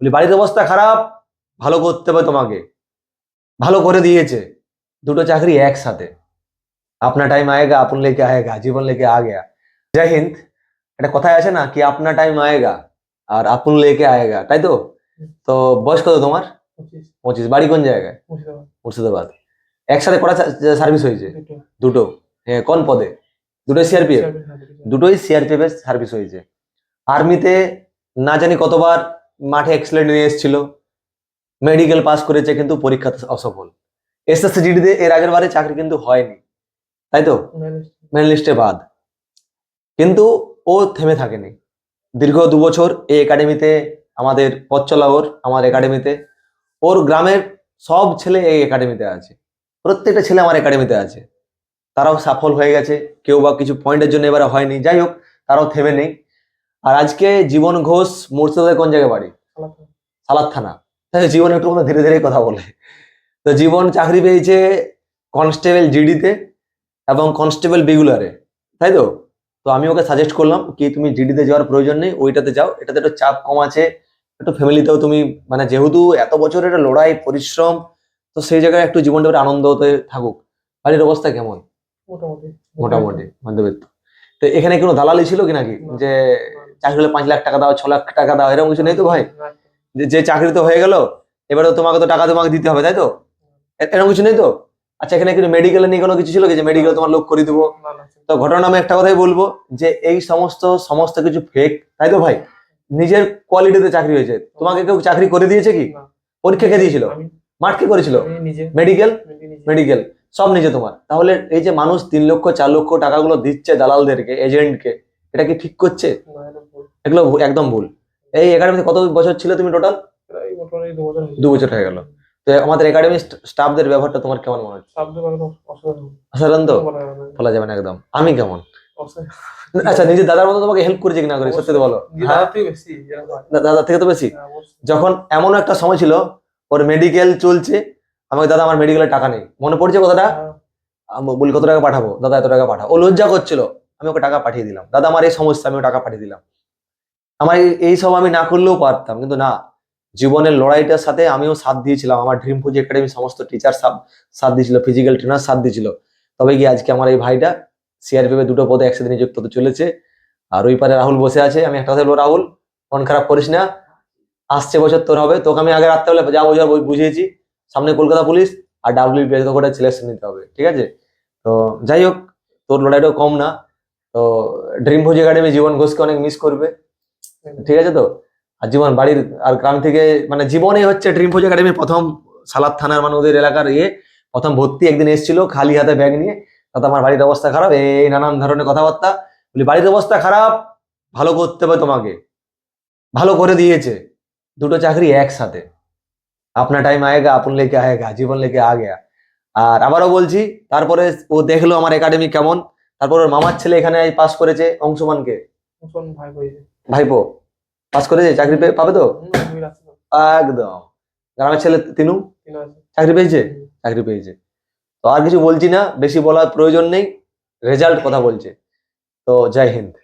বলি বাড়ির অবস্থা খারাপ ভালো করতে হবে তোমাকে। ভালো করে দিয়েছে। দুটো চাকরি একসাথে। আপনার টাইম আয়েগা আপন লেকে আয়েগা জীবন লেকে আ গয়া জয় হিন্দ। একটা কথায় আছে না কি আপনার টাইম আয়েগা আর আপন লেকে আয়েগা তাই তো? তো বয়স কত তোমার? পঁচিশ। বাড়ি কোন জায়গায়? মুর্শিদাবাদ। একসাথে কটা সার্ভিস হয়েছে? দুটো। হ্যাঁ কোন পদে? দুটোই সিআরপিএফ হ্যাঁ, দুটো দুটোই সিআরপিএফ এর সার্ভিস হয়েছে। আর্মিতে না জানি কতবার মাঠে এক্সিলেন্ট নিয়ে এসেছিল। মেডিকেল পাস করেছে কিন্তু পরীক্ষাতে অসফল। এসএসসি জিডিতে এর আগের বারে চাকরি কিন্তু হয়নি। তাই তো? মেন লিস্টে বাদ। কিন্তু ও থেমে থাকেনি। দীর্ঘ দু বছর এই একাডেমিতে আমাদের পথ চলা ওর আমার একাডেমিতে ওর গ্রামের সব ছেলে এই একাডেমিতে আছে। প্রত্যেকটা ছেলে আমার একাডেমিতে আছে। তারাও সফল হয়ে গেছে। কেউ বা কিছু পয়েন্টের জন্য এবারে হয়নি। যাই হোক তারাও থেমে নেই। আর আজকে জীবন ঘোষ মুর্শিদাবাদের কোন জায়গায় বাড়ি? সালাদ থানা। তাই জীবন একটু মতো ধীরে ধীরে কথা বলে। তো জীবন চাকরি পেয়েছে কনস্টেবল জিডিতে এবং কনস্টেবল বিগুলারে। তাই তো? তো আমি ওকে সাজেস্ট করলাম কি তুমি জিডিতে যাওয়ার প্রয়োজন নেই ওইটাতে যাও। এটাতে একটু চাপ কম আছে একটু ফ্যামিলিতেও তুমি মানে যেহেতু এত বছর একটা লড়াই পরিশ্রম তো সেই জায়গায় একটু জীবনটা আনন্দ হতে থাকুক। বাড়ির অবস্থা কেমন? মোটামুটি। মোটামুটি মধ্যবিত্ত। তো এখানে কোনো দালালি ছিল কি নাকি? যে চাকরি হলে পাঁচ লাখ টাকা দাও ছ লাখ টাকা দাও এরকম কিছু নেই তো ভাই? যে যে চাকরি তো হয়ে গেল এবারে তোমাকে তো টাকা তোমাকে দিতে হবে তাই তো? এরকম কিছু নেই তো? আচ্ছা এখানে কিন্তু মেডিকেলে নিয়ে কোনো কিছু ছিল কি? যে মেডিকেল তোমার লোক করে দিবো? তো ঘটনা আমি একটা কথাই বলব যে এই সমস্ত সমস্ত কিছু ফেক তাই তো ভাই? নিজের কোয়ালিটিতে চাকরি হয়েছে। তোমাকে কেউ চাকরি করে দিয়েছে কি? পরীক্ষা কে দিয়েছিল? মাঠ কে করেছিল? মেডিকেল মেডিকেল সব নিজে তোমার। তাহলে এই যে মানুষ তিন লক্ষ চার লক্ষ টাকাগুলো দিচ্ছে দালালদেরকে এজেন্টকে এটা কি ঠিক করছে। এগুলো ভুল- একদম ভুল। এই একাডেমিতে কত বছর ছিল তুমি টোটাল দু বছর হয়ে গেল। তো আমাদের একাডেমি স্টাফদের ব্যবহারটা তোমার কেমন মনে হচ্ছে? অসাধারণ। তো? বলা যাবে না। একদম। আমি কেমন? আচ্ছা নিজের দাদার মতো তোমাকে হেল্প করেছে কিনা করে সত্যি বলো। হ্যাঁ? দাদার থেকে তো বেশি? হ্যাঁ, যখন এমন একটা সময় ছিল ওর মেডিকেল চলছে আমাকে দাদা আমার মেডিকেলের টাকা নেই। মনে পড়ছে কথাটা? হ্যাঁ, বলি কত টাকা পাঠাবো? দাদা এত টাকা পাঠাও। ও লজ্জা করছিল। আমি ওকে টাকা পাঠিয়ে দিলাম। দাদা আমার এই সমস্যা আমি টাকা পাঠিয়ে দিলাম। আমার এই- সব আমি না করলেও পারতাম, কিন্তু না। জীবনের লড়াইটার সাথে আমিও সাথ দিয়েছিলাম। আমার ড্রিম ফুজি একাডেমি সমস্ত টিচার সাথ সাথ দিয়েছিল ফিজিক্যাল ট্রেনার সাথ দিয়েছিল। তবে কি আজকে আমার এই ভাইটা সিআরপিএফ দুটো পদে একসাথে নিযুক্ত হতে চলেছে। আর ওই পারে রাহুল বসে আছে। আমি একটা কথা রাহুল, মন খারাপ করিস না। আসছে বছর তোর হবে। তোকে আমি আগে হলে যা বোঝার বুঝিয়েছি। সামনে কলকাতা পুলিশ আর ডাব্লিউপি তোকে ওটা সিলেকশন নিতে হবে, ঠিক আছে? তো যাই হোক, তোর লড়াইটাও কম না। তো ড্রিম ভোজ একাডেমি জীবন ঘোষকে অনেক মিস করবে। ঠিক আছে তো? আর জীবন, বাড়ির আর গ্রাম থেকে মানে জীবনে হচ্ছে ড্রিম ভোজ একাডেমির প্রথম সালাদ থানার মানে ওদের এলাকার ইয়ে প্রথম ভর্তি একদিন এসেছিল খালি হাতে ব্যাগ নিয়ে। তাতে আমার বাড়ির অবস্থা খারাপ, এই নানান ধরনের কথাবার্তা। বলি, বাড়ির অবস্থা খারাপ, ভালো করতে হবে তোমাকে। ভালো করে দিয়েছে। দুটো চাকরি একসাথে। আপনার টাইম আয়েগা, আপন লেকে আয়েগা, জীবন লেকে আ আর আবারও বলছি, তারপরে ও দেখল আমার একাডেমি কেমন। তারপর ওর মামার ছেলে এখানে পাস করেছে অংশমানকে। ভাইপো, পাস করেছে চাকরি পেয়ে- পাবে তো। একদম। গ্রামের ছেলে তিনু? চাকরি পেয়েছে? চাকরি পেয়েছে। তো আর কিছু বলছি না, বেশি বলার প্রয়োজন নেই রেজাল্ট কথা বলছে। তো জয় হিন্দ।